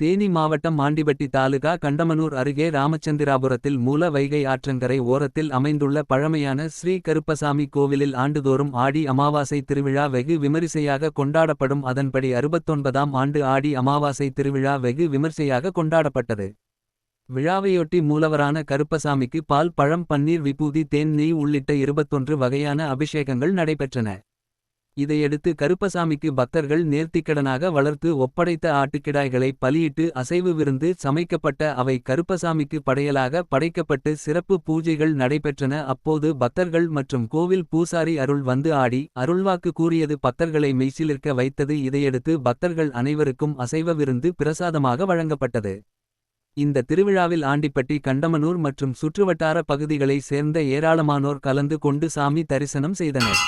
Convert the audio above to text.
தேனி மாவட்டம் ஆண்டிபட்டி தாலுகா கண்டமனூர் அருகே ராமச்சந்திராபுரத்தில் மூல வைகை ஆற்றங்கரை ஓரத்தில் அமைந்துள்ள பழமையான ஸ்ரீ கருப்பசாமி கோவிலில் ஆண்டுதோறும் ஆடி அமாவாசை திருவிழா வெகு விமரிசையாக கொண்டாடப்படும். அதன்படி அறுபத்தொன்பதாம் ஆண்டு ஆடி அமாவாசை திருவிழா வெகு விமரிசையாக கொண்டாடப்பட்டது. விழாவையொட்டி மூலவரான கருப்பசாமிக்கு பால் பழம் பன்னீர் விபூதி தேன் நெய் உள்ளிட்ட இருபத்தொன்று வகையான அபிஷேகங்கள் நடைபெற்றன. இதையடுத்து கருப்பசாமிக்கு பக்தர்கள் நேர்த்திக்கடனாக வளர்த்து ஒப்படைத்த ஆட்டுக்கிடாய்களை பலியிட்டு அசைவு விருந்து சமைக்கப்பட்ட அவை கருப்பசாமிக்கு படையலாக படைக்கப்பட்டு சிறப்பு பூஜைகள் நடைபெற்றன. அப்போது பக்தர்கள் மற்றும் கோவில் பூசாரி அருள் வந்து ஆடி அருள்வாக்கு கூறியது பக்தர்களை மெய்சிலிருக்க வைத்தது. இதையடுத்து பக்தர்கள் அனைவருக்கும் அசைவ விருந்து பிரசாதமாக வழங்கப்பட்டது. இந்த திருவிழாவில் ஆண்டிப்பட்டி கண்டமனூர் மற்றும் சுற்றுவட்டார பகுதிகளை சேர்ந்த ஏராளமானோர் கலந்து கொண்டு சாமி தரிசனம் செய்தனர்.